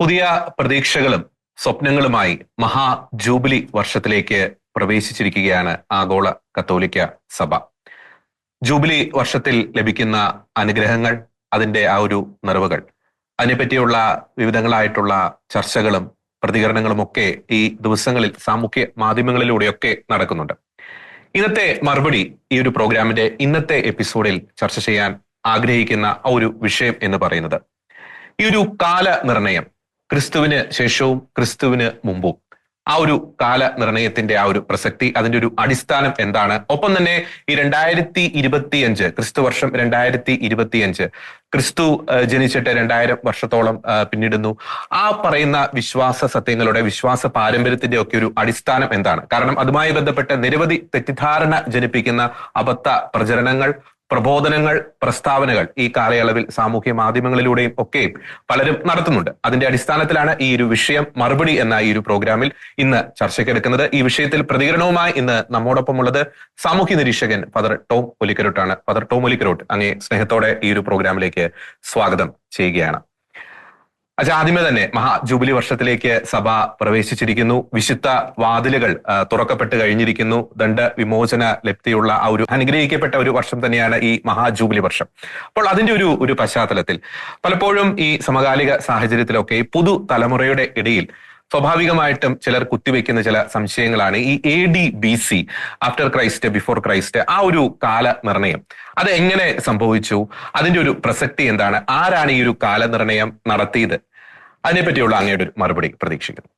പുതിയ പ്രതീക്ഷകളും സ്വപ്നങ്ങളുമായി മഹാ ജൂബിലി വർഷത്തിലേക്ക് പ്രവേശിച്ചിരിക്കുകയാണ് ആഗോള കത്തോലിക്ക സഭ. ജൂബിലി വർഷത്തിൽ ലഭിക്കുന്ന അനുഗ്രഹങ്ങൾ അതിന്റെ ആ ഒരു നിറവുകൾ അതിനെപ്പറ്റിയുള്ള വിവിധങ്ങളായിട്ടുള്ള ചർച്ചകളും പ്രതികരണങ്ങളും ഒക്കെ ഈ ദിവസങ്ങളിൽ സാമൂഹ്യ മാധ്യമങ്ങളിലൂടെയൊക്കെ നടക്കുന്നുണ്ട്. ഇന്നത്തെ മറുപടി ഈ ഒരു പ്രോഗ്രാമിന്റെ ഇന്നത്തെ എപ്പിസോഡിൽ ചർച്ച ചെയ്യാൻ ആഗ്രഹിക്കുന്ന ഒരു വിഷയം എന്ന് പറയുന്നത് ഈ ഒരു കാല നിർണയം ക്രിസ്തുവിന് ശേഷവും ക്രിസ്തുവിന് മുമ്പും. ആ ഒരു കാല നിർണയത്തിന്റെ ആ ഒരു പ്രസക്തി അതിന്റെ ഒരു അടിസ്ഥാനം എന്താണ്? ഒപ്പം തന്നെ ഈ രണ്ടായിരത്തി ഇരുപത്തിയഞ്ച് ക്രിസ്തു വർഷം രണ്ടായിരത്തി ഇരുപത്തിയഞ്ച് ക്രിസ്തു ജനിച്ചിട്ട് രണ്ടായിരം വർഷത്തോളം പിന്നിടുന്നു. ആ പറയുന്ന വിശ്വാസ സത്യങ്ങളുടെ വിശ്വാസ പാരമ്പര്യത്തിന്റെ ഒക്കെ ഒരു അടിസ്ഥാനം എന്താണ്? കാരണം അതുമായി ബന്ധപ്പെട്ട് നിരവധി തെറ്റിദ്ധാരണ ജനിപ്പിക്കുന്ന അബദ്ധ പ്രചരണങ്ങൾ പ്രബോധനങ്ങൾ പ്രസ്താവനകൾ ഈ കാലയളവിൽ സാമൂഹ്യ മാധ്യമങ്ങളിലൂടെയും ഒക്കെ പലരും നടത്തുന്നുണ്ട്. അതിന്റെ അടിസ്ഥാനത്തിലാണ് ഈ ഒരു വിഷയം മറുപടി എന്ന ഈ ഒരു പ്രോഗ്രാമിൽ ഇന്ന് ചർച്ചയ്ക്കെടുക്കുന്നത്. ഈ വിഷയത്തിൽ പ്രതികരണവുമായി ഇന്ന് നമ്മോടൊപ്പം ഉള്ളത് സാമൂഹ്യ നിരീക്ഷകൻ ഫാദർ ടോം ഒലിക്കരോട്ടാണ്. ഫാദർ ടോം ഒലിക്കരോട്ട് അങ്ങേ സ്നേഹത്തോടെ ഈ ഒരു പ്രോഗ്രാമിലേക്ക് സ്വാഗതം ചെയ്യുകയാണ്. അച്ഛാ ആദ്യമേ തന്നെ മഹാ ജൂബിലി വർഷത്തിലേക്ക് സഭ പ്രവേശിച്ചിരിക്കുന്നു. വിശുദ്ധ വാതിലുകൾ തുറക്കപ്പെട്ട് കഴിഞ്ഞിരിക്കുന്നു. ദണ്ഡ വിമോചന ലബ്ധിയുള്ള ആ ഒരു അനുഗ്രഹിക്കപ്പെട്ട ഒരു വർഷം തന്നെയാണ് ഈ മഹാ ജൂബിലി വർഷം. അപ്പോൾ അതിന്റെ ഒരു ഒരു പശ്ചാത്തലത്തിൽ പലപ്പോഴും ഈ സമകാലിക സാഹചര്യത്തിലൊക്കെ പുതു തലമുറയുടെ ഇടയിൽ സ്വാഭാവികമായിട്ടും ചിലർ കുത്തിവെക്കുന്ന ചില സംശയങ്ങളാണ് ഈ A D B C after Christ before Christ ആ ഒരു കാല നിർണയം അത് എങ്ങനെ സംഭവിച്ചു? അതിന്റെ ഒരു പ്രസക്തി എന്താണ്? ആരാണ് ഈ ഒരു കാലനിർണയം നടത്തിയത്? അതിനെപ്പറ്റിയുള്ള അങ്ങയുടെ ഒരു മറുപടി പ്രതീക്ഷിക്കുന്നു.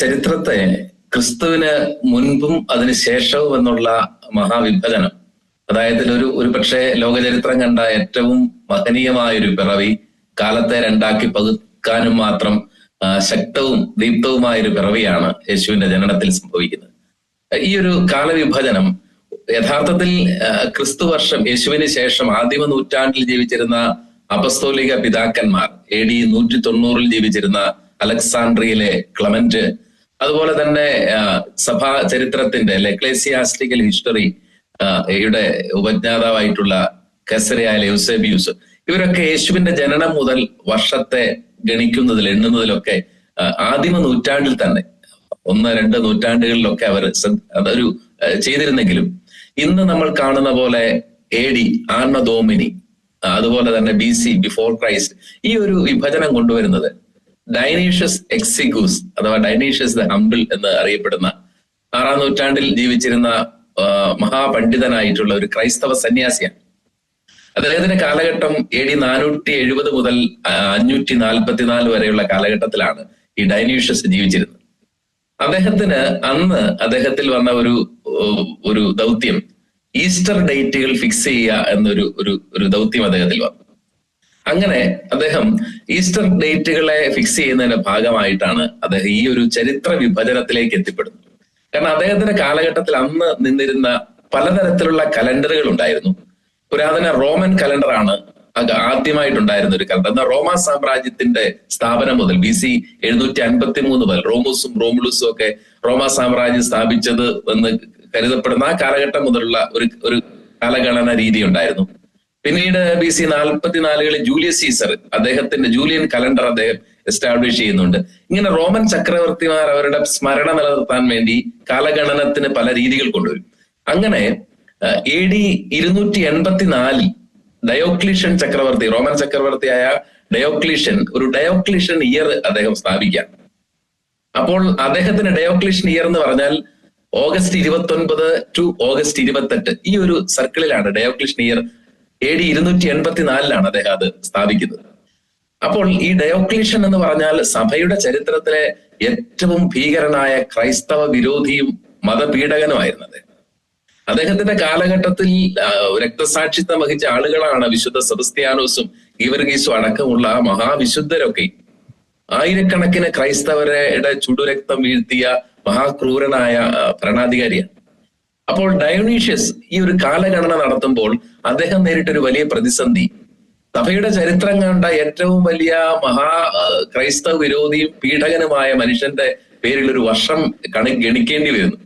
ചരിത്രത്തെ ക്രിസ്തുവിന് മുൻപും അതിന് ശേഷവും എന്നുള്ള മഹാവിഭജനം അതായത് ഒരു ഒരു പക്ഷേ ലോകചരിത്രം കണ്ട ഏറ്റവും മഹനീയമായ ഒരു പിറവി കാലത്തെ രണ്ടാക്കി പകുക്കാനും മാത്രം ശക്തവും ദീപ്തവുമായ ഒരു പിറവിയാണ് യേശുവിന്റെ ജനനത്തിൽ സംഭവിക്കുന്നത്. ഈ ഒരു കാലവിഭജനം യഥാർത്ഥത്തിൽ ക്രിസ്തു വർഷം യേശുവിന് ശേഷം ആദിമ നൂറ്റാണ്ടിൽ ജീവിച്ചിരുന്ന അപസ്തോലിക പിതാക്കന്മാർ എ ഡി നൂറ്റി തൊണ്ണൂറിൽ ജീവിച്ചിരുന്ന അലക്സാണ്ട്രിയിലെ ക്ലമന്റ്. അതുപോലെ തന്നെ സഭാ ചരിത്രത്തിന്റെ ലെക്ലേസിയാസ്റ്റിക്കൽ ഹിസ്റ്ററി യുടെ ഉപജ്ഞാതാവായിട്ടുള്ള കെസറിയായ യൂസേബിയൂസ് ഇവരൊക്കെ യേശുവിന്റെ ജനനം മുതൽ വർഷത്തെ ഗണിക്കുന്നതിൽ എണ്ണുന്നതിലൊക്കെ ആദിമ നൂറ്റാണ്ടിൽ തന്നെ ഒന്ന് രണ്ട് നൂറ്റാണ്ടുകളിലൊക്കെ അവർ അതൊരു ചെയ്തിരുന്നെങ്കിലും ഇന്ന് നമ്മൾ കാണുന്ന പോലെ എ ഡി ആർണ ഡോമിനി ആ, അതുപോലെ തന്നെ ബി സി ബിഫോർ ക്രൈസ്റ്റ് ഈ ഒരു വിഭജനം കൊണ്ടുവരുന്നത്. ഡൈനീഷ്യസ് എക്സിഗൂസ് അഥവാ ഡൈനീഷ്യസ് ദ ഹംബിൾ എന്ന് അറിയപ്പെടുന്ന ആറാം നൂറ്റാണ്ടിൽ ജീവിച്ചിരുന്ന മഹാപണ്ഡിതനായിട്ടുള്ള ഒരു ക്രൈസ്തവ സന്യാസിയാണ്. അദ്ദേഹത്തിന്റെ കാലഘട്ടം എ ഡി നാനൂറ്റി എഴുപത് മുതൽ അഞ്ഞൂറ്റി നാൽപ്പത്തിനാല് വരെയുള്ള കാലഘട്ടത്തിലാണ് ഈ ഡൈനീഷ്യസ് ജീവിച്ചിരുന്നത്. അദ്ദേഹത്തിന് അന്ന് അദ്ദേഹത്തിൽ വന്ന ഒരു ഒരു ദൗത്യം ഈസ്റ്റർ ഡേറ്റുകൾ ഫിക്സ് ചെയ്യുക എന്നൊരു ഒരു ഒരു ദൗത്യം അദ്ദേഹത്തിൽ വന്നു. അങ്ങനെ അദ്ദേഹം ഈസ്റ്റർ ഡേറ്റുകളെ ഫിക്സ് ചെയ്യുന്നതിന്റെ ഭാഗമായിട്ടാണ് അദ്ദേഹം ഈ ഒരു ചരിത്ര വിഭജനത്തിലേക്ക് എത്തിപ്പെടുന്നത്. കാരണം അദ്ദേഹത്തിന്റെ കാലഘട്ടത്തിൽ അന്ന് നിന്നിരുന്ന പലതരത്തിലുള്ള കലണ്ടറുകൾ ഉണ്ടായിരുന്നു. പുരാതന റോമൻ കലണ്ടറാണ് ആദ്യമായിട്ടുണ്ടായിരുന്ന ഒരു കലണ്ടർ. എന്നാൽ റോമ സാമ്രാജ്യത്തിന്റെ സ്ഥാപനം മുതൽ ബി സി എഴുന്നൂറ്റി അൻപത്തി മൂന്ന് മുതൽ റോമൂസും റോമുലൂസും ഒക്കെ റോമ സാമ്രാജ്യം സ്ഥാപിച്ചത് എന്ന് കരുതപ്പെടുന്ന ആ കാലഘട്ടം മുതലുള്ള ഒരു ഒരു കാലഗണന രീതി ഉണ്ടായിരുന്നു. പിന്നീട് ബി സി നാൽപ്പത്തിനാലുകളിൽ ജൂലിയസ് സീസർ അദ്ദേഹത്തിന്റെ ജൂലിയൻ കലണ്ടർ അദ്ദേഹം എസ്റ്റാബ്ലിഷ് ചെയ്യുന്നുണ്ട്. ഇങ്ങനെ റോമൻ ചക്രവർത്തിമാർ അവരുടെ സ്മരണ നിലനിർത്താൻ വേണ്ടി കാലഗണനത്തിന് പല രീതികൾ കൊണ്ടുവരും. അങ്ങനെ എ ഡി ഇരുന്നൂറ്റി എൺപത്തിനാലിൽ ഡയോക്ലീഷ്യൻ ചക്രവർത്തി റോമൻ ചക്രവർത്തിയായ ഡയോക്ലീഷ്യൻ ഒരു ഡയോക്ലീഷ്യൻ ഇയർ അദ്ദേഹം സ്ഥാപിക്കാം അപ്പോൾ അദ്ദേഹത്തിന് ഡയോക്ലീഷ്യൻ ഇയർ എന്ന് പറഞ്ഞാൽ ഓഗസ്റ്റ് ഇരുപത്തി ഒൻപത് ടു ഓഗസ്റ്റ് ഇരുപത്തെട്ട്. ഈ ഒരു സർക്കിളിലാണ് ഡയോക്ലീഷ്യൻ ഇയർ എ ഡി ഇരുന്നൂറ്റി എൺപത്തിനാലിലാണ് അദ്ദേഹം അത് സ്ഥാപിക്കുന്നത്. അപ്പോൾ ഈ ഡയോക്ലിഷൻ എന്ന് പറഞ്ഞാൽ സഭയുടെ ചരിത്രത്തിലെ ഏറ്റവും ഭീകരനായ ക്രൈസ്തവ വിരോധിയും മതപീഡകനുമായിരുന്നു അദ്ദേഹം. അദ്ദേഹത്തിന്റെ കാലഘട്ടത്തിൽ രക്തസാക്ഷിത്വം വഹിച്ച ആളുകളാണ് വിശുദ്ധ സെബസ്ത്യാനോസും ഗീവർഗീസും അടക്കമുള്ള മഹാവിശുദ്ധരൊക്കെ ആയിരക്കണക്കിന് ക്രൈസ്തവരുടെ ചുടുരക്തം വീഴ്ത്തിയ മഹാക്രൂരനായ ഭരണാധികാരിയാണ്. അപ്പോൾ ഡയോണീഷ്യസ് ഈ ഒരു കാലഗണന നടത്തുമ്പോൾ അദ്ദേഹം നേരിട്ടൊരു വലിയ പ്രതിസന്ധി. സഭയുടെ ചരിത്രം കണ്ട ഏറ്റവും വലിയ മഹാ ക്രൈസ്തവ വിരോധിയും പീഡകനുമായ മനുഷ്യന്റെ പേരിൽ ഒരു വർഷം കണി ഗണിക്കേണ്ടി വരുന്നു.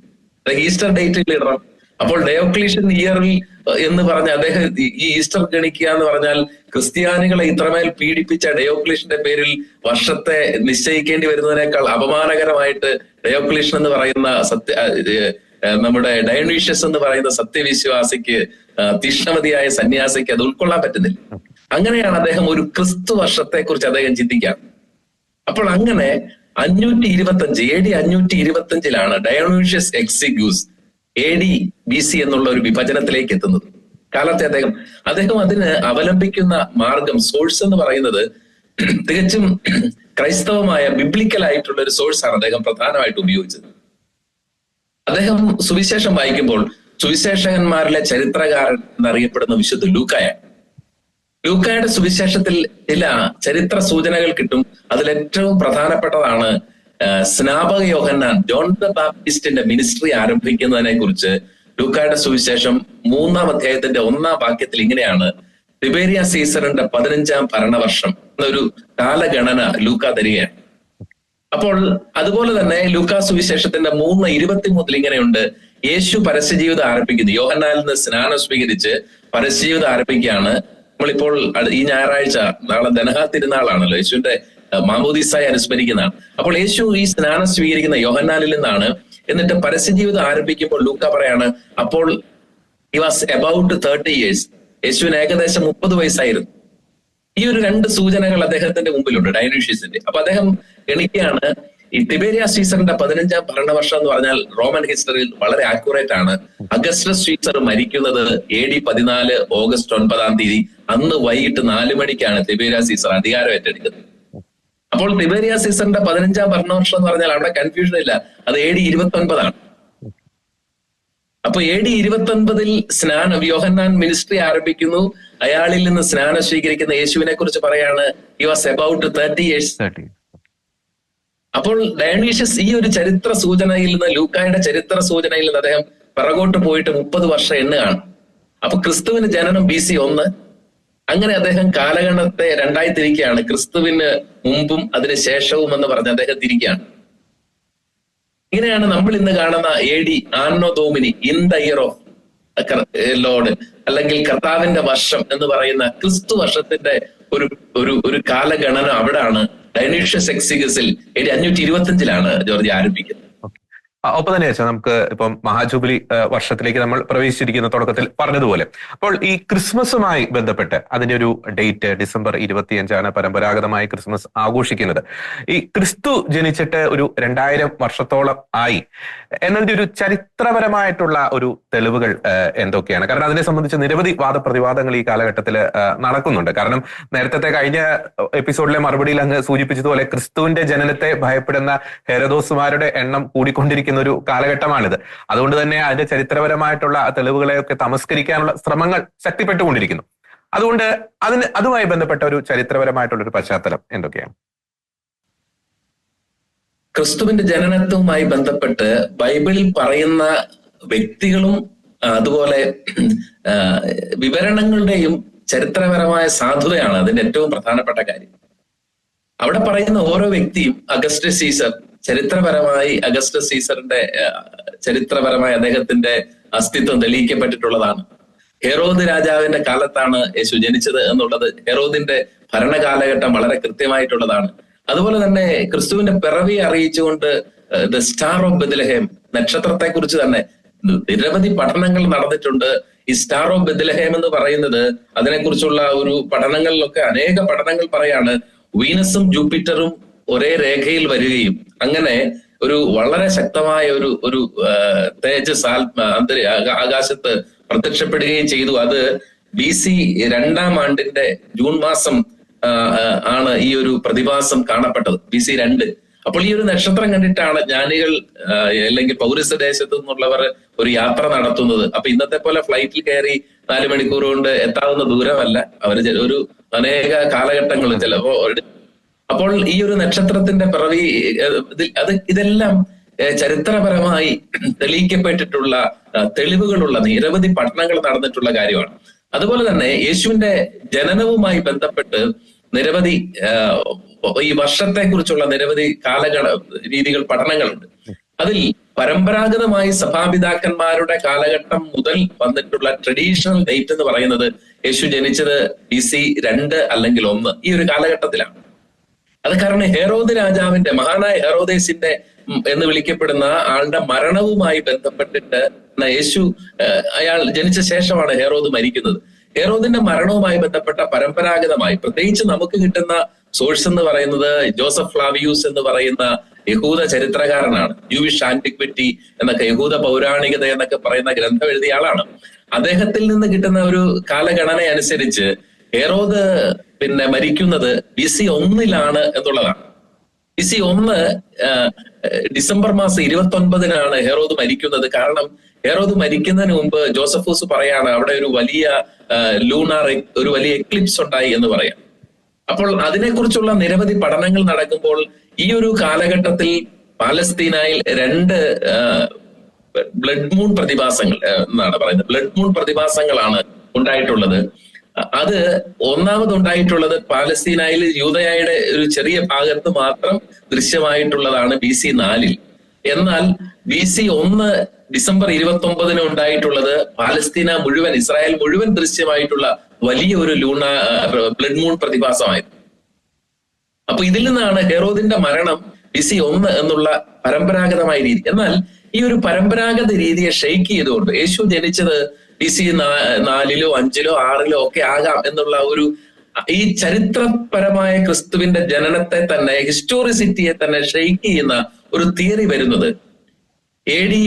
ഈസ്റ്റർ ഡേറ്റിൽ ഇടണം. അപ്പോൾ ഡയോക്ലീഷ്യൻ ഇയറിൽ എന്ന് പറഞ്ഞ അദ്ദേഹം ഈ- ഈസ്റ്റർ ഗണിക്കുക എന്ന് പറഞ്ഞാൽ ക്രിസ്ത്യാനികളെ ഇത്രമേൽ പീഡിപ്പിച്ച ഡയോക്ലീഷിന്റെ പേരിൽ വർഷത്തെ നിശ്ചയിക്കേണ്ടി വരുന്നതിനേക്കാൾ അപമാനകരമായിട്ട് ഡയോക്ലീഷൻ എന്ന് പറയുന്ന സത്യ നമ്മുടെ ഡയണീഷ്യസ് എന്ന് പറയുന്ന സത്യവിശ്വാസിക്ക് തീഷ്ണമതിയായ സന്യാസിക്ക് അത് ഉൾക്കൊള്ളാൻ പറ്റുന്നില്ല. അങ്ങനെയാണ് അദ്ദേഹം ഒരു ക്രിസ്തു വർഷത്തെ കുറിച്ച് അദ്ദേഹം ചിന്തിക്കുക അപ്പോൾ അങ്ങനെ അഞ്ഞൂറ്റി ഇരുപത്തി അഞ്ച് എ ഡി അഞ്ഞൂറ്റി ഇരുപത്തി അഞ്ചിലാണ് Dionysius Exiguus. A D B C എന്നുള്ള ഒരു വിഭജനത്തിലേക്ക് എത്തുന്നത്. കാലത്തെ അദ്ദേഹം അദ്ദേഹം അതിന് അവലംബിക്കുന്ന മാർഗം സോഴ്സ് എന്ന് പറയുന്നത് തികച്ചും ക്രൈസ്തവമായ ബിബ്ലിക്കൽ ആയിട്ടുള്ള ഒരു സോഴ്സ് ആണ് അദ്ദേഹം പ്രധാനമായിട്ട് ഉപയോഗിച്ചത്. അദ്ദേഹം സുവിശേഷം വായിക്കുമ്പോൾ സുവിശേഷകന്മാരിലെ ചരിത്രകാരൻ എന്നറിയപ്പെടുന്ന വിശുദ്ധ ലൂക്കായ. ലൂക്കായുടെ സുവിശേഷത്തിൽ ചില ചരിത്ര സൂചനകൾ കിട്ടും. അതിൽ ഏറ്റവും പ്രധാനപ്പെട്ടതാണ് സ്നാപക യോഹന്നാൻ ജോൺ ദ ബാപ്റ്റിസ്റ്റിന്റെ മിനിസ്ട്രി ആരംഭിക്കുന്നതിനെ കുറിച്ച് ലൂക്കായുടെ സുവിശേഷം മൂന്നാം അധ്യായത്തിന്റെ ഒന്നാം വാക്യത്തിൽ ഇങ്ങനെയാണ്. റിബേരിയ സീസറിന്റെ പതിനഞ്ചാം ഭരണവർഷം എന്നൊരു കാലഗണന ലൂക്ക തരികയാണ്. അപ്പോൾ അതുപോലെ തന്നെ ലൂക്ക സുവിശേഷത്തിന്റെ മൂന്ന് ഇരുപത്തിമൂന്നിൽ ഇങ്ങനെയുണ്ട്. യേശു പരസ്യജീവിതം ആരംഭിക്കുന്നു. യോഹന്നാലിൽ നിന്ന് സ്നാനം സ്വീകരിച്ച് പരസ്യജീവിതം ആരംഭിക്കുകയാണ്. നമ്മളിപ്പോൾ ഈ ഞായറാഴ്ച നാളെ ധനഹാ തിരുനാളാണല്ലോ. യേശുവിന്റെ മാമോദീസായി അനുസ്മരിക്കുന്നതാണ്. അപ്പോൾ യേശു ഈ സ്നാനം സ്വീകരിക്കുന്ന യോഹന്നാലിൽ നിന്നാണ്. എന്നിട്ട് പരസ്യജീവിതം ആരംഭിക്കുമ്പോൾ ലൂക്ക പറയാണ് അപ്പോൾ he was about thirty years യേശുവിന് ഏകദേശം മുപ്പത് വയസ്സായിരുന്നു. ഈ ഒരു രണ്ട് സൂചനകൾ അദ്ദേഹത്തിന്റെ മുമ്പിലുണ്ട് ഡയനീഷ്യസിന്റെ അപ്പൊ അദ്ദേഹം എണിക്കുകയാണ്. ഈ ടിബേരിയ സീസറിന്റെ പതിനഞ്ചാം ഭരണവർഷം എന്ന് പറഞ്ഞാൽ റോമൻ ഹിസ്റ്ററിയിൽ വളരെ ആക്യുറേറ്റ് ആണ്. അഗസ്റ്റസ് സീസർ മരിക്കുന്നത് എ ഡി പതിനാല് ഓഗസ്റ്റ് ഒൻപതാം തീയതി. അന്ന് വൈകിട്ട് നാല് മണിക്കാണ് ടിബേരിയ സീസർ അധികാരം ഏറ്റെടുക്കുന്നത് അപ്പോൾ ടിബേരിയ സീസറിന്റെ പതിനഞ്ചാം ഭരണവർഷം എന്ന് പറഞ്ഞാൽ അവിടെ കൺഫ്യൂഷൻ ഇല്ല. അത് എ ഡി ഇരുപത്തി ഒൻപതാണ് അപ്പൊ എ ഡി ഇരുപത്തി ഒൻപതിൽ സ്നാനം യോഹന്നാൻ മിനിസ്ട്രി ആരംഭിക്കുന്നു. അയാളിൽ നിന്ന് സ്നാനം സ്വീകരിക്കുന്ന യേശുവിനെ കുറിച്ച് പറയാണ് he was about thirty years അപ്പോൾ ഡയണീഷ്യസ് ഈ ഒരു ചരിത്ര സൂചനയിൽ നിന്ന് ലൂക്കായുടെ ചരിത്ര സൂചനയിൽ നിന്ന് അദ്ദേഹം പിറകോട്ട് പോയിട്ട് മുപ്പത് വർഷം എണ്ണുകയാണ്. അപ്പൊ ക്രിസ്തുവിന് ജനനം ബി സി ഒന്ന്. അങ്ങനെ അദ്ദേഹം കാലഗണത്തെ രണ്ടായി തിരിക്കുകയാണ്. ക്രിസ്തുവിന് മുമ്പും അതിന് ശേഷവും എന്ന് പറഞ്ഞ് അദ്ദേഹം തിരിക്കുകയാണ്. ഇങ്ങനെയാണ് നമ്മൾ ഇന്ന് കാണുന്ന A D anno domini in the year of lord അല്ലെങ്കിൽ കർത്താവിന്റെ വർഷം എന്ന് പറയുന്ന ക്രിസ്തു വർഷത്തിന്റെ ഒരു ഒരു ഒരു കാലഗണന അവിടാണ്. ഡൈനീഷ്യസ് എക്സിഗസിൽ എ ഡി അഞ്ഞൂറ്റി ഇരുപത്തി അഞ്ചിലാണ് ജോർജ് ആരംഭിക്കുന്നത്. ഒപ്പം തന്നെ വെച്ചാൽ നമുക്ക് ഇപ്പം മഹാജൂബിലി വർഷത്തിലേക്ക് നമ്മൾ പ്രവേശിച്ചിരിക്കുന്ന തുടക്കത്തിൽ പറഞ്ഞതുപോലെ. അപ്പോൾ ഈ ക്രിസ്മസുമായി ബന്ധപ്പെട്ട് അതിന്റെ ഒരു ഡേറ്റ് ഡിസംബർ ഇരുപത്തിയഞ്ചാണ് പരമ്പരാഗതമായി ക്രിസ്മസ് ആഘോഷിക്കുന്നത്. ഈ ക്രിസ്തു ജനിച്ചിട്ട് ഒരു രണ്ടായിരം വർഷത്തോളം ആയി. എന്നതിന്റെ ഒരു ചരിത്രപരമായിട്ടുള്ള ഒരു തെളിവുകൾ എന്തൊക്കെയാണ്? കാരണം അതിനെ സംബന്ധിച്ച് നിരവധി വാദപ്രതിവാദങ്ങൾ ഈ കാലഘട്ടത്തിൽ നടക്കുന്നുണ്ട്. കാരണം നേരത്തെ കഴിഞ്ഞ എപ്പിസോഡിലെ മറുപടിയിൽ അങ്ങ് സൂചിപ്പിച്ചതുപോലെ ക്രിസ്തുവിന്റെ ജനനത്തെ ഭയപ്പെടുന്ന ഹെരദോസുമാരുടെ എണ്ണം കൂടിക്കൊണ്ടിരിക്കുന്ന ഒരു കാലഘട്ടമാണിത്. അതുകൊണ്ട് തന്നെ അതിന്റെ ചരിത്രപരമായിട്ടുള്ള തെളിവുകളെയൊക്കെ തമസ്കരിക്കാനുള്ള ശ്രമങ്ങൾ ശക്തിപ്പെട്ടുകൊണ്ടിരിക്കുന്നു. അതുകൊണ്ട് അതിന് അതുമായി ബന്ധപ്പെട്ട ഒരു ചരിത്രപരമായിട്ടുള്ള ഒരു പശ്ചാത്തലം എന്തൊക്കെയാണ്? ക്രിസ്തുവിന്റെ ജനനത്വവുമായി ബന്ധപ്പെട്ട് ബൈബിളിൽ പറയുന്ന വ്യക്തികളും അതുപോലെ വിവരണങ്ങളുടെയും ചരിത്രപരമായ സാധുതയാണ് അതിന്റെ ഏറ്റവും പ്രധാനപ്പെട്ട കാര്യം. അവിടെ പറയുന്ന ഓരോ വ്യക്തിയും അഗസ്റ്റ് സീസർ ചരിത്രപരമായി അഗസ്റ്റസ് സീസറിന്റെ ചരിത്രപരമായ അദ്ദേഹത്തിന്റെ അസ്തിത്വം തെളിയിക്കപ്പെട്ടിട്ടുള്ളതാണ്. ഹെറോദ് രാജാവിന്റെ കാലത്താണ് യേശു ജനിച്ചത് എന്നുള്ളത്. ഹെറോദിന്റെ ഭരണകാലഘട്ടം വളരെ കൃത്യമായിട്ടുള്ളതാണ്. അതുപോലെ തന്നെ ക്രിസ്തുവിന്റെ പിറവി അറിയിച്ചുകൊണ്ട് ദ സ്റ്റാർ ഓഫ് ബദലഹേം നക്ഷത്രത്തെ കുറിച്ച് തന്നെ നിരവധി പഠനങ്ങൾ നടന്നിട്ടുണ്ട്. ഈ സ്റ്റാർ ഓഫ് ബദലഹേം എന്ന് പറയുന്നത് അതിനെക്കുറിച്ചുള്ള ഒരു പഠനങ്ങളിലൊക്കെ അനേക പഠനങ്ങൾ പറയാണ്. വീനസും ജൂപ്പിറ്ററും ഒരേ രേഖയിൽ വരികയും അങ്ങനെ ഒരു വളരെ ശക്തമായ ഒരു ഒരു തേജസ് ആത്മ അന്തരി ആകാ- ആകാശത്ത് പ്രത്യക്ഷപ്പെടുകയും ചെയ്തു. അത് ബി സി രണ്ടാം ആണ്ടിന്റെ ജൂൺ മാസം ആണ് ഈ ഒരു പ്രതിഭാസം കാണപ്പെട്ടത് ബി സി രണ്ട്. അപ്പോൾ ഈ ഒരു നക്ഷത്രം കണ്ടിട്ടാണ് ജ്ഞാനികൾ അല്ലെങ്കിൽ പൗരസ്യ ദേശത്തു നിന്നുള്ളവർ ഒരു യാത്ര നടത്തുന്നത്. അപ്പൊ ഇന്നത്തെ പോലെ ഫ്ലൈറ്റിൽ കയറി നാല് മണിക്കൂർ കൊണ്ട് എത്താവുന്ന ദൂരമല്ല. അവർ ഒരു അനേക കാലഘട്ടങ്ങൾ ചിലപ്പോ അപ്പോൾ ഈ ഒരു നക്ഷത്രത്തിന്റെ പിറവി അത് ഇതെല്ലാം ചരിത്രപരമായി തെളിയിക്കപ്പെട്ടിട്ടുള്ള തെളിവുകളുള്ള നിരവധി പഠനങ്ങൾ നടന്നിട്ടുള്ള കാര്യമാണ്. അതുപോലെ തന്നെ യേശുവിന്റെ ജനനവുമായി ബന്ധപ്പെട്ട് നിരവധി ഈ വർഷത്തെ കുറിച്ചുള്ള നിരവധി കാലഘ രീതികൾ പഠനങ്ങളുണ്ട്. അതിൽ പരമ്പരാഗതമായി സഭാപിതാക്കന്മാരുടെ കാലഘട്ടം മുതൽ വന്നിട്ടുള്ള ട്രഡീഷണൽ ഡേറ്റ് എന്ന് പറയുന്നത് യേശു ജനിച്ചത് ബി സി രണ്ട് അല്ലെങ്കിൽ ഒന്ന് ഈ ഒരു കാലഘട്ടത്തിലാണ്. അത് കാരണം ഹെറോദ് രാജാവിന്റെ മഹാനായ ഹെറോദേസിന്റെ എന്ന് വിളിക്കപ്പെടുന്ന ആളുടെ മരണവുമായി ബന്ധപ്പെട്ടിട്ട് യേശു അയാൾ ജനിച്ച ശേഷമാണ് ഹെറോദ് മരിക്കുന്നത്. ഹെറോദിന്റെ മരണവുമായി ബന്ധപ്പെട്ട പരമ്പരാഗതമായി പ്രത്യേകിച്ച് നമുക്ക് കിട്ടുന്ന സോഴ്സ് എന്ന് പറയുന്നത് ജോസഫ് ഫ്ലാവിയൂസ് എന്ന് പറയുന്ന യഹൂദ ചരിത്രകാരനാണ്. യൂവിഷ് ആന്റിക്വിറ്റി എന്നൊക്കെ യഹൂദ പൗരാണികത എന്നൊക്കെ പറയുന്ന ഗ്രന്ഥം എഴുതിയ ആളാണ്. അദ്ദേഹത്തിൽ നിന്ന് കിട്ടുന്ന ഒരു കാലഗണന അനുസരിച്ച് ഹെറോദ് പിന്നെ മരിക്കുന്നത് ബി സി ഒന്നിലാണ് എന്നുള്ളതാണ്. ബി സി ഒന്ന് ഡിസംബർ മാസം ഇരുപത്തി ഒൻപതിനാണ് ഹെറോദ് മരിക്കുന്നത്. കാരണം ഹെറോദ് മരിക്കുന്നതിന് മുമ്പ് ജോസഫൂസ് പറയാണ് അവിടെ ഒരു വലിയ ലൂണാർ ഒരു വലിയ എക്ലിപ്സ് ഉണ്ടായി എന്ന് പറയാം. അപ്പോൾ അതിനെക്കുറിച്ചുള്ള നിരവധി പഠനങ്ങൾ നടക്കുമ്പോൾ ഈ ഒരു കാലഘട്ടത്തിൽ പാലസ്തീനായിൽ രണ്ട് ബ്ലഡ് മൂൺ പ്രതിഭാസങ്ങൾ എന്നാണ് പറയുന്നത്. ബ്ലഡ് മൂൺ പ്രതിഭാസങ്ങളാണ് ഉണ്ടായിട്ടുള്ളത്. അത് ഒന്നാമത് ഉണ്ടായിട്ടുള്ളത് പാലസ്തീനായിൽ യൂതയായുടെ ഒരു ചെറിയ ഭാഗത്ത് മാത്രം ദൃശ്യമായിട്ടുള്ളതാണ് ബി സി നാലിൽ. എന്നാൽ ബി സി ഒന്ന് ഡിസംബർ ഇരുപത്തി ഒമ്പതിന് ഉണ്ടായിട്ടുള്ളത് പാലസ്തീന മുഴുവൻ ഇസ്രായേൽ മുഴുവൻ ദൃശ്യമായിട്ടുള്ള വലിയ ഒരു ലൂണ ബ്ലഡ് മൂൺ പ്രതിഭാസമായിരുന്നു. അപ്പൊ ഇതിൽ നിന്നാണ് ഹെറോദിന്റെ മരണം ബി സി ഒന്ന് എന്നുള്ള പരമ്പരാഗതമായ രീതി. എന്നാൽ ഈ ഒരു പരമ്പരാഗത രീതിയെ ഷെയ്ക്ക് ചെയ്തുകൊണ്ട് യേശു ജനിച്ചത് ബി സി നാലിലോ അഞ്ചിലോ ആറിലോ ഒക്കെ ആകാം എന്നുള്ള ഒരു ഈ ചരിത്രപരമായ ക്രിസ്തുവിന്റെ ജനനത്തെ തന്നെ ഹിസ്റ്റോറിസിറ്റിയെ തന്നെ ഷെയ്ക്ക് ചെയ്യുന്ന ഒരു തിയറി വരുന്നത്. എ ഡി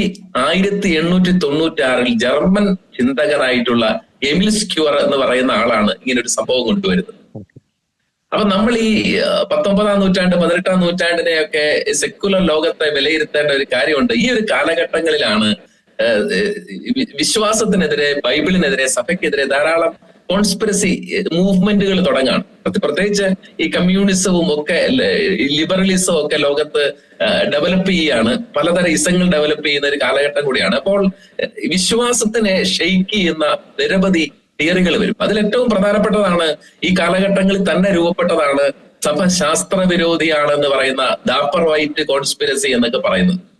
ആയിരത്തി എണ്ണൂറ്റി തൊണ്ണൂറ്റി ആറിൽ ജർമ്മൻ ചിന്തകനായിട്ടുള്ള എമിൽ സ്ക്യൂർ എന്ന് പറയുന്ന ആളാണ് ഇങ്ങനെ ഒരു സംഭവം കൊണ്ടുവരുന്നത്. അപ്പൊ നമ്മൾ ഈ പത്തൊമ്പതാം നൂറ്റാണ്ട് പതിനെട്ടാം നൂറ്റാണ്ടിനെയൊക്കെ സെക്കുലർ ലോകത്തെ വിലയിരുത്തേണ്ട ഒരു കാര്യമുണ്ട്. ഈ ഒരു കാലഘട്ടങ്ങളിലാണ് വിശ്വാസത്തിനെതിരെ ബൈബിളിനെതിരെ സഭയ്ക്കെതിരെ ധാരാളം കോൺസ്പിറസി മൂവ്മെന്റുകൾ തുടങ്ങാണ്. പ്രത്യേകിച്ച് ഈ കമ്മ്യൂണിസവും ഒക്കെ ലിബറലിസവും ഒക്കെ ലോകത്ത് ഡെവലപ്പ് ചെയ്യാണ്. പലതരം ഇസങ്ങൾ ഡെവലപ്പ് ചെയ്യുന്ന ഒരു കാലഘട്ടം കൂടിയാണ്. അപ്പോൾ വിശ്വാസത്തിനെ ഷെയ്ക്ക് ചെയ്യുന്ന നിരവധി തിയറികൾ വരും. അതിൽ ഏറ്റവും പ്രധാനപ്പെട്ടതാണ് ഈ കാലഘട്ടങ്ങളിൽ തന്നെ രൂപപ്പെട്ടതാണ് സഭ ശാസ്ത്ര വിരോധിയാണെന്ന് പറയുന്ന ദാപ്പർ വൈറ്റ് കോൺസ്പിരസി എന്നൊക്കെ പറയുന്നത്.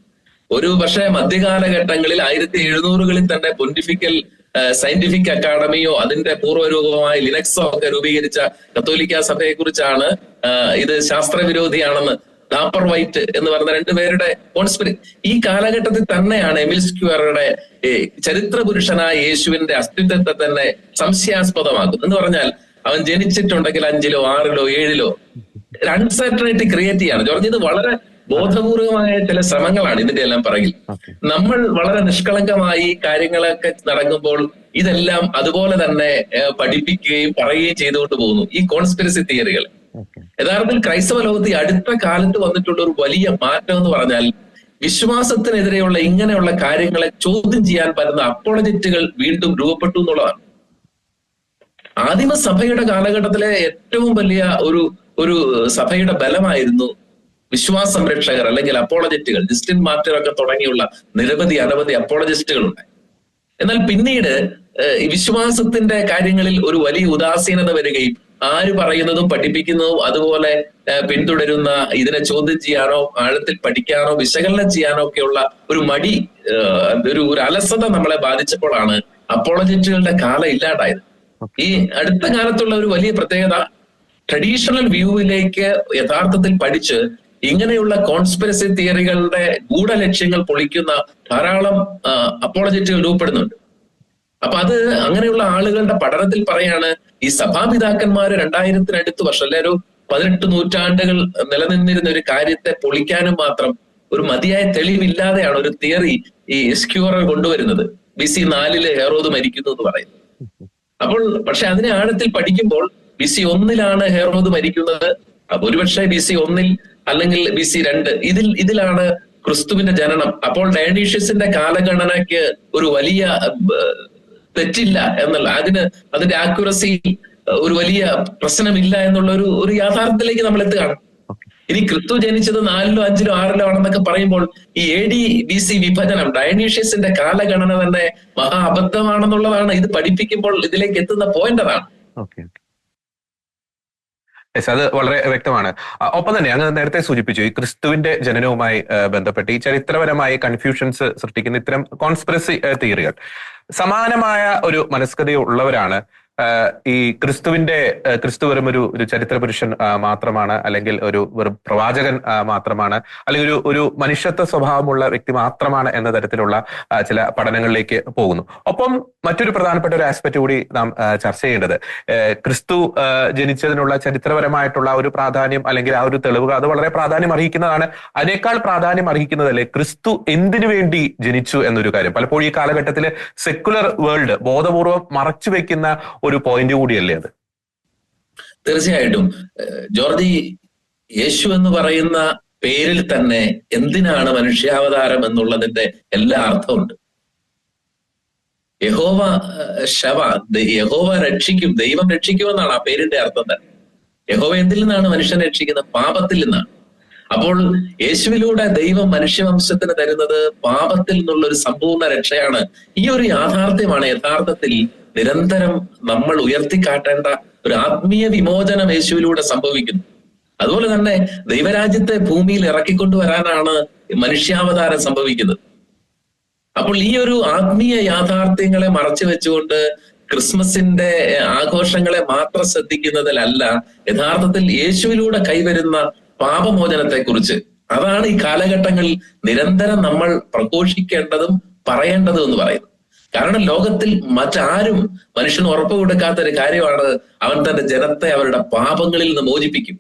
ഒരു പക്ഷേ മധ്യകാലഘട്ടങ്ങളിൽ ആയിരത്തി എഴുന്നൂറുകളിൽ തന്നെ പൊന്റിഫിക്കൽ സയന്റിഫിക് അക്കാഡമിയോ അതിന്റെ പൂർവരൂപമായ ലിനക്സോ ഒക്കെ രൂപീകരിച്ച കത്തോലിക്ക സഭയെക്കുറിച്ചാണ് ഇത് ശാസ്ത്രവിരോധിയാണെന്ന് ഡാപ്പർ വൈറ്റ് എന്ന് പറഞ്ഞ രണ്ടുപേരുടെ കോൺസ്പിരി ഈ കാലഘട്ടത്തിൽ തന്നെയാണ് എമിൽ സ്ക്വയറുടെ ചരിത്ര പുരുഷനായ യേശുവിന്റെ അസ്തിത്വത്തെ തന്നെ സംശയാസ്പദമാകും എന്ന് പറഞ്ഞാൽ അവൻ ജനിച്ചിട്ടുണ്ടെങ്കിൽ അഞ്ചിലോ ആറിലോ ഏഴിലോ അൺസർട്ടനിറ്റി ക്രിയേറ്റ് ചെയ്യാണ്. ജോർജ് ഇത് വളരെ ബോധപൂർവമായ ചില ശ്രമങ്ങളാണ് ഇതിന്റെ എല്ലാം പറകിൽ. നമ്മൾ വളരെ നിഷ്കളങ്കമായി കാര്യങ്ങളൊക്കെ നടക്കുമ്പോൾ ഇതെല്ലാം അതുപോലെ തന്നെ പഠിപ്പിക്കുകയും പറയുകയും ചെയ്തുകൊണ്ട് പോകുന്നു. ഈ കോൺസ്പിരസി തിയറികൾ യഥാർത്ഥത്തിൽ ക്രൈസ്തവ ലോകത്ത് ഈ അടുത്ത കാലത്ത് വന്നിട്ടുള്ള ഒരു വലിയ മാറ്റം എന്ന് പറഞ്ഞാൽ വിശ്വാസത്തിനെതിരെയുള്ള ഇങ്ങനെയുള്ള കാര്യങ്ങളെ ചോദ്യം ചെയ്യാൻ പറ്റുന്ന അപ്പോളജിറ്റുകൾ വീണ്ടും രൂപപ്പെട്ടു എന്നുള്ളതാണ്. ആദിമ സഭയുടെ കാലഘട്ടത്തിലെ ഏറ്റവും വലിയ ഒരു ഒരു സഭയുടെ ബലമായിരുന്നു വിശ്വാസ സംരക്ഷകർ അല്ലെങ്കിൽ അപ്പോളജിസ്റ്റുകൾ ജസ്റ്റിൻ മാർട്ടിർ ഒക്കെ തുടങ്ങിയുള്ള നിരവധി അനവധി അപ്പോളജിസ്റ്റുകൾ ഉണ്ടായി എന്നാൽ പിന്നീട് ഈ വിശ്വാസത്തിന്റെ കാര്യങ്ങളിൽ ഒരു വലിയ ഉദാസീനത വരികയും ആര് പറയുന്നതും പഠിപ്പിക്കുന്നതും അതുപോലെ പിന്തുടരുന്ന ഇതിനെ ചോദ്യം ചെയ്യാനോ ആഴത്തിൽ പഠിക്കാനോ വിശകലനം ചെയ്യാനോ ഒക്കെയുള്ള ഒരു മടി ഒരു ഒരു അലസത നമ്മളെ ബാധിച്ചപ്പോഴാണ് അപ്പോളജിറ്റുകളുടെ കാലം ഇല്ലാണ്ടായത് ഈ അടുത്ത കാലത്തുള്ള ഒരു വലിയ പ്രത്യേകത ട്രഡീഷണൽ വ്യൂവിലേക്ക് യഥാർത്ഥത്തിൽ പഠിച്ച് ഇങ്ങനെയുള്ള കോൺസ്പിറസി തിയറികളുടെ ഗൂഢലക്ഷ്യങ്ങൾ പൊളിക്കുന്ന ധാരാളം അപ്പോളജിറ്റുകൾ രൂപപ്പെടുന്നുണ്ട്. അപ്പൊ അത് അങ്ങനെയുള്ള ആളുകളുടെ പഠനത്തിൽ പറയാണ് ഈ സഭാപിതാക്കന്മാര് രണ്ടായിരത്തിനടുത്ത് വർഷം അല്ലെ ഒരു പതിനെട്ട് നൂറ്റാണ്ടുകൾ നിലനിന്നിരുന്ന ഒരു കാര്യത്തെ പൊളിക്കാനും മാത്രം ഒരു മതിയായ തെളിവില്ലാതെയാണ് ഒരു തിയറി ഈ എസ്ക്യൂറർ കൊണ്ടുവരുന്നത്. ബി സി നാലിൽ ഹെറോദ് മരിക്കുന്നു എന്ന് പറയുന്നത്. അപ്പോൾ പക്ഷെ അതിനെ ആഴത്തിൽ പഠിക്കുമ്പോൾ ബി സി ഒന്നിലാണ് ഹെറോദ് മരിക്കുന്നത്. അപ്പൊ ഒരുപക്ഷെ ബി സി ഒന്നിൽ അല്ലെങ്കിൽ ബി സി രണ്ട്. ഇതിൽ ഇതിലാണ് ക്രിസ്തുവിന്റെ ജനനം. അപ്പോൾ ഡയനീഷ്യസിന്റെ കാലഗണനയ്ക്ക് ഒരു വലിയ തെറ്റില്ല എന്നല്ല അതിന് അതിന്റെ ആക്യുറസി ഒരു വലിയ പ്രശ്നമില്ല എന്നുള്ള ഒരു ഒരു യാഥാർത്ഥ്യത്തിലേക്ക് നമ്മൾ എത്തുകയാണ്. ഇനി ക്രിസ്തു ജനിച്ചത് നാലിലോ അഞ്ചിലോ ആറിലോ ആണെന്നൊക്കെ പറയുമ്പോൾ ഈ എ ഡി ബി സി വിഭജനം ഡയനീഷ്യസിന്റെ കാലഗണന തന്നെ മഹാ അബദ്ധമാണെന്നുള്ളതാണ്. ഇത് പഠിപ്പിക്കുമ്പോൾ ഇതിലേക്ക് എത്തുന്ന പോയിന്റ് അതാണ്. ഓക്കെ. യെസ് അത് വളരെ വ്യക്തമാണ്. ഒപ്പം തന്നെ അങ്ങ് നേരത്തെ സൂചിപ്പിച്ചു ഈ ക്രിസ്തുവിന്റെ ജനനവുമായി ബന്ധപ്പെട്ട് ഈ ചരിത്രപരമായ കൺഫ്യൂഷൻസ് സൃഷ്ടിക്കുന്ന ഇത്തരം കോൺസ്പിറസി തിയറികൾ സമാനമായ ഒരു മനസ്കതയുള്ളവരാണ് ആ, ഈ ക്രിസ്തുവിന്റെ ക്രിസ്തു വെറും ഒരു ഒരു ചരിത്ര പുരുഷൻ മാത്രമാണ് അല്ലെങ്കിൽ ഒരു വെറും പ്രവാചകൻ മാത്രമാണ് അല്ലെങ്കിൽ ഒരു ഒരു മനുഷ്യത്വ സ്വഭാവമുള്ള വ്യക്തി മാത്രമാണ് എന്ന തരത്തിലുള്ള ചില പഠനങ്ങളിലേക്ക് പോകുന്നു. ഒപ്പം മറ്റൊരു പ്രധാനപ്പെട്ട ഒരു ആസ്പെക്ട് കൂടി നാം ചർച്ച ചെയ്യേണ്ടത്. ക്രിസ്തു ജനിച്ചതിനുള്ള ചരിത്രപരമായിട്ടുള്ള ഒരു പ്രാധാന്യം അല്ലെങ്കിൽ ആ ഒരു തെളിവുകൾ അത് വളരെ പ്രാധാന്യം അർഹിക്കുന്നതാണ്. അതിനേക്കാൾ പ്രാധാന്യം അർഹിക്കുന്നതല്ലേ ക്രിസ്തു എന്തിനു വേണ്ടി ജനിച്ചു എന്നൊരു കാര്യം. പലപ്പോഴും ഈ കാലഘട്ടത്തിൽ സെക്കുലർ വേൾഡ് ബോധപൂർവം മറച്ചു വെക്കുന്ന ഒരു പോയിന്റ് കൂടിയല്ലേ അത്? തീർച്ചയായിട്ടും. ജോർജി യേശു എന്ന് പറയുന്ന പേരിൽ തന്നെ എന്തിനാണ് മനുഷ്യാവതാരം എന്നുള്ളതിന്റെ എല്ലാ അർത്ഥമുണ്ട്. യഹോവ ശവ യഹോവ രക്ഷിക്കും ദൈവം രക്ഷിക്കുമെന്നാണ് ആ പേരിന്റെ അർത്ഥം തന്നെ. യഹോവ എന്തിൽ നിന്നാണ് മനുഷ്യൻ രക്ഷിക്കുന്നത്? പാപത്തിൽ നിന്നാണ്. അപ്പോൾ യേശുവിലൂടെ ദൈവം മനുഷ്യവംശത്തിന് തരുന്നത് പാപത്തിൽ നിന്നുള്ള ഒരു സമ്പൂർണ രക്ഷയാണ്. ഈ ഒരു യാഥാർത്ഥ്യമാണ് യഥാർത്ഥത്തിൽ നിരന്തരം നമ്മൾ ഉയർത്തിക്കാട്ടേണ്ട ഒരു ആത്മീയ വിമോചനം യേശുവിലൂടെ സംഭവിക്കുന്നു. അതുപോലെ തന്നെ ദൈവരാജ്യത്തെ ഭൂമിയിൽ ഇറക്കിക്കൊണ്ടുവരാനാണ് മനുഷ്യാവതാരം സംഭവിക്കുന്നത്. അപ്പോൾ ഈ ഒരു ആത്മീയ യാഥാർത്ഥ്യങ്ങളെ മറച്ചു വെച്ചുകൊണ്ട് ക്രിസ്മസിന്റെ ആഘോഷങ്ങളെ മാത്രം ശ്രദ്ധിക്കുന്നതിലല്ല യഥാർത്ഥത്തിൽ യേശുവിലൂടെ കൈവരുന്ന പാപമോചനത്തെ കുറിച്ച് അതാണ് ഈ കാലഘട്ടങ്ങളിൽ നിരന്തരം നമ്മൾ പ്രഘോഷിക്കേണ്ടതും പറയേണ്ടതും എന്ന് പറയുന്നത്. കാരണം ലോകത്തിൽ മറ്റാരും മനുഷ്യന് ഉറപ്പ് കൊടുക്കാത്ത ഒരു കാര്യമാണ് അവൻ തന്റെ ജനത്തെ അവരുടെ പാപങ്ങളിൽ നിന്ന് മോചിപ്പിക്കും.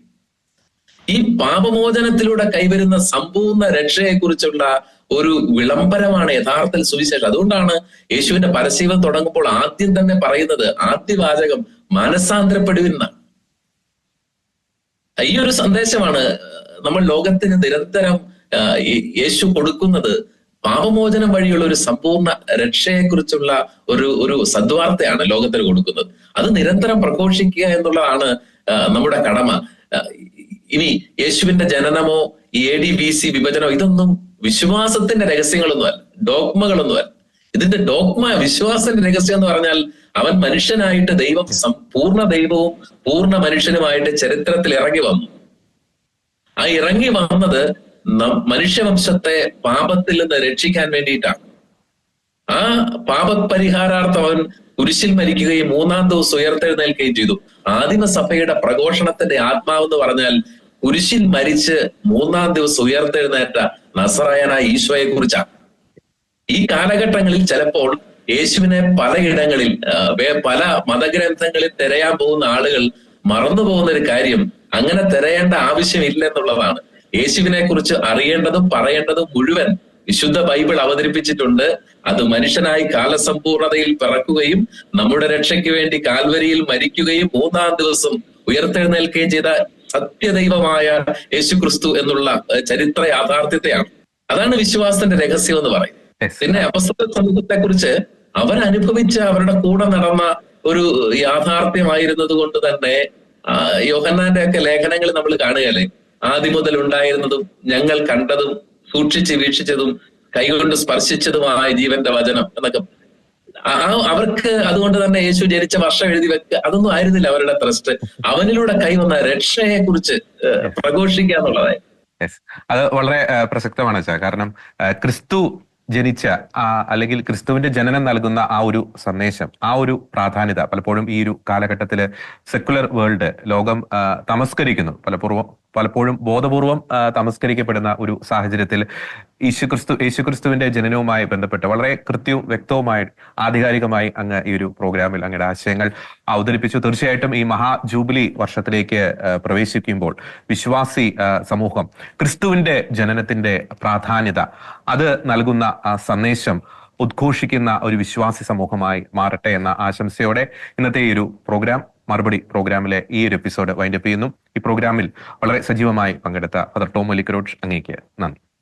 ഈ പാപമോചനത്തിലൂടെ കൈവരുന്ന സമ്പൂർണ രക്ഷയെക്കുറിച്ചുള്ള ഒരു വിളംബരമാണ് യഥാർത്ഥത്തിൽ സുവിശേഷം. അതുകൊണ്ടാണ് യേശുവിന്റെ പരസ്യവം തുടങ്ങുമ്പോൾ ആദ്യം തന്നെ പറയുന്നത് ആദ്യ വാചകം മാനസാന്തരപ്പെടുവിന്നാണ് ഈ ഒരു സന്ദേശമാണ് നമ്മൾ ലോകത്തിന് നിരന്തരം യേശു കൊടുക്കുന്നത്. പാപമോചനം വഴിയുള്ള ഒരു സമ്പൂർണ രക്ഷയെക്കുറിച്ചുള്ള ഒരു ഒരു സദ്വാർത്തയാണ് ലോകത്തിന് കൊടുക്കുന്നത്. അത് നിരന്തരം പ്രഘോഷിക്കുക എന്നുള്ളതാണ് നമ്മുടെ കടമ. ഇനി യേശുവിന്റെ ജനനമോ എ ഡി ബി സി വിഭജനമോ ഇതൊന്നും വിശ്വാസത്തിന്റെ രഹസ്യങ്ങളൊന്നുമല്ല. ഡോക്മകളൊന്നുമല്ല ഇതിന്റെ ഡോക്മ വിശ്വാസത്തിന്റെ രഹസ്യം എന്ന് പറഞ്ഞാൽ അവൻ മനുഷ്യനായിട്ട് ദൈവം പൂർണ ദൈവവും പൂർണ മനുഷ്യനുമായിട്ട് ചരിത്രത്തിൽ ഇറങ്ങി വന്നു. ആ ഇറങ്ങി വന്നത് മനുഷ്യവംശത്തെ പാപത്തിൽ നിന്ന് രക്ഷിക്കാൻ വേണ്ടിയിട്ടാണ്. ആ പാപപരിഹാരാർത്ഥം അവൻ കുരിശിൽ മരിക്കുകയും മൂന്നാം ദിവസം ഉയർത്തെഴുന്നേൽക്കുകയും ചെയ്തു. ആദിമസഭയുടെ പ്രഘോഷണത്തിന്റെ ആത്മാവ് എന്ന് പറഞ്ഞാൽ കുരിശിൽ മരിച്ച് മൂന്നാം ദിവസം ഉയർത്തെഴുന്നേറ്റ നസറായനായ ഈശോയെ കുറിച്ചാണ് ഈ കാലഘട്ടങ്ങളിൽ ചിലപ്പോൾ യേശുവിനെ പലയിടങ്ങളിൽ പല മതഗ്രന്ഥങ്ങളിൽ തിരയാൻ പോകുന്ന ആളുകൾ മറന്നു പോകുന്ന ഒരു കാര്യം അങ്ങനെ തിരയേണ്ട ആവശ്യമില്ല എന്നുള്ളതാണ് യേശുവിനെ കുറിച്ച് അറിയേണ്ടതും പറയേണ്ടതും മുഴുവൻ വിശുദ്ധ ബൈബിൾ അവതരിപ്പിച്ചിട്ടുണ്ട്. അത് മനുഷ്യനായി കാലസമ്പൂർണതയിൽ പിറക്കുകയും നമ്മുടെ രക്ഷയ്ക്ക് വേണ്ടി കാൽവരിയിൽ മരിക്കുകയും മൂന്നാം ദിവസം ഉയർത്തെഴുന്നേൽക്കുകയും ചെയ്ത സത്യദൈവമായ യേശു ക്രിസ്തു എന്നുള്ള ചരിത്ര യാഥാർത്ഥ്യത്തെയാണ്. അതാണ് വിശ്വാസത്തിന്റെ രഹസ്യം എന്ന് പറയും പിന്നെ അപസ്തല സമൂഹത്തെ കുറിച്ച് അവരനുഭവിച്ച അവരുടെ കൂടെ നടന്ന ഒരു യാഥാർത്ഥ്യമായിരുന്നത് കൊണ്ട് തന്നെ യോഹന്നാന്റെ ഒക്കെ ലേഖനങ്ങൾ നമ്മൾ കാണുകയല്ലേ? ആദ്യം മുതൽ ഉണ്ടായിരുന്നതും ഞങ്ങൾ കണ്ടതും സൂക്ഷിച്ച് വീക്ഷിച്ചതും കൈകൊണ്ട് സ്പർശിച്ചതുമായ ജീവന്റെ വചനം എന്നൊക്കെ ആ അവർക്ക് അതുകൊണ്ട് തന്നെ യേശു ജനിച്ച വർഷം എഴുതി വെക്കുക. അതൊന്നും ആയിരുന്നില്ല അവരുടെ ത്രസ്റ്റ് അവനിലൂടെ കൈവന്ന രക്ഷയെ കുറിച്ച് പ്രഘോഷിക്കുക എന്നുള്ളതായിരുന്നു അത് വളരെ പ്രസക്തമാണ് അച്ഛാ. കാരണം ക്രിസ്തു ജനിച്ച ആ അല്ലെങ്കിൽ ക്രിസ്തുവിന്റെ ജനനം നൽകുന്ന ആ ഒരു സന്ദേശം ആ ഒരു പ്രാധാന്യത പലപ്പോഴും ഈ ഒരു കാലഘട്ടത്തിൽ സെക്കുലർ വേൾഡ് ലോകം തമസ്കരിക്കുന്നു. പലപ്പോഴും പലപ്പോഴും ബോധപൂർവം തമസ്കരിക്കപ്പെടുന്ന ഒരു സാഹചര്യത്തിൽ യേശുക്രിസ്തു യേശുക്രിസ്തുവിന്റെ ജനനവുമായി ബന്ധപ്പെട്ട് വളരെ കൃത്യവും വ്യക്തവുമായി ആധികാരികമായി അങ്ങ് ഈ ഒരു പ്രോഗ്രാമിൽ അങ്ങയുടെ ആശയങ്ങൾ അവതരിപ്പിച്ചു. തീർച്ചയായിട്ടും ഈ മഹാ ജൂബിലി വർഷത്തിലേക്ക് പ്രവേശിക്കുമ്പോൾ വിശ്വാസി സമൂഹം ക്രിസ്തുവിന്റെ ജനനത്തിന്റെ പ്രാധാന്യത അത് നൽകുന്ന സന്ദേശം ഉദ്ഘോഷിക്കുന്ന ഒരു വിശ്വാസി സമൂഹമായി മാറട്ടെ എന്ന ആശംസയോടെ ഇന്നത്തെ ഈ ഒരു പ്രോഗ്രാം മറുപടി പ്രോഗ്രാമിലെ ഈ ഒരു എപ്പിസോഡ് വൈൻഡപ്പ് ചെയ്യുന്നു. ഈ പ്രോഗ്രാമിൽ വളരെ സജീവമായി പങ്കെടുത്ത ഫദർ ടോം ഒലിക്കരോഡ് അങ്ങേക്ക് നന്ദി.